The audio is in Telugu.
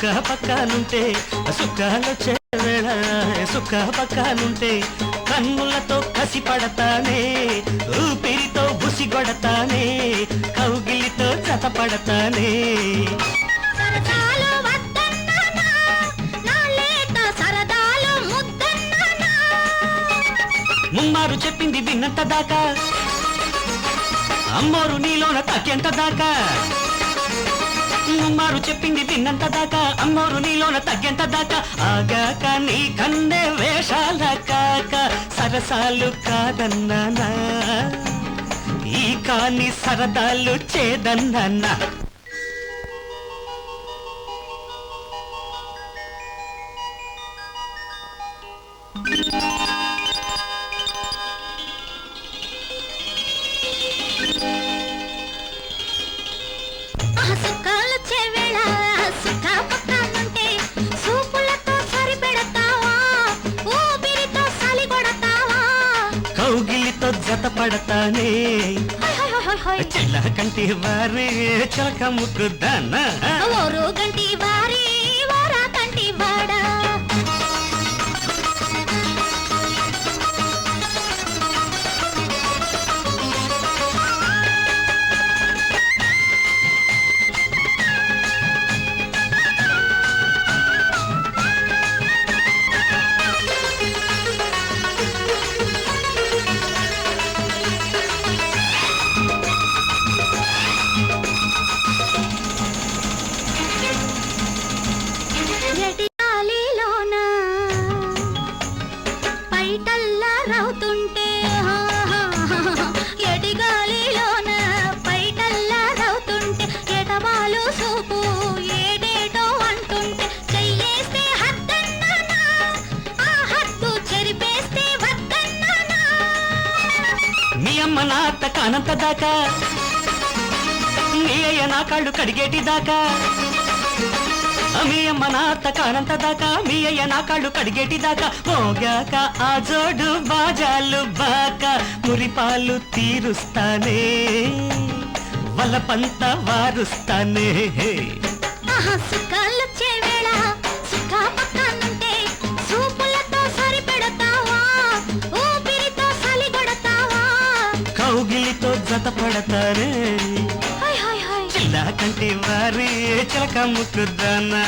సుఖ పక్కనుంటే సుఖాలొచ్చే వేళ సుఖ పక్కనుంటే కన్నులతో కసి పడతానే ఊపిరితో బుసి కొడతానే కౌగిలితో జత పడతానే. సరదాలు వద్దన్నానా? నా లేత సరదాలు ముద్దన్నానా? ముమ్మారు చెప్పింది విన్నంత దాకా అమ్మోరు నీలోన తక్కెంత దాకా. ముమ్మారు చెప్పింది తిన్నంత దాకా అమ్మోరు నీలోన తగ్గేంత దాకా ఆగాక నీ కన్నే వేషాల కాక సరసాలు కాదన్నానా ఈ కాని సరదాలు చేదన్నానా ఆ కౌగిలితో జత పడతానే. చెల్ల కంటి వారే చిలక ముక్కుదానా ఓరు గంటి వారి. మీ అమ్మ నా అత్త కానంత దాకా. నీ అయ్య నా కాళ్ళు కడిగేటి దాకా. మీ అమ్మ నా అత్త కానంత దాకా మీ అయ్య నా కాళ్ళు కడిగేటి దాకా. పోగాక ఆ జోడు బాజాలు బాక మురిపాలు తీరుస్తానే. వలపంత వారుస్తానే. సుఖాలు కౌగిలితో జత పడతారే హై హై హై చిల్ల కంటి వారి చిలక ముక్కుదానా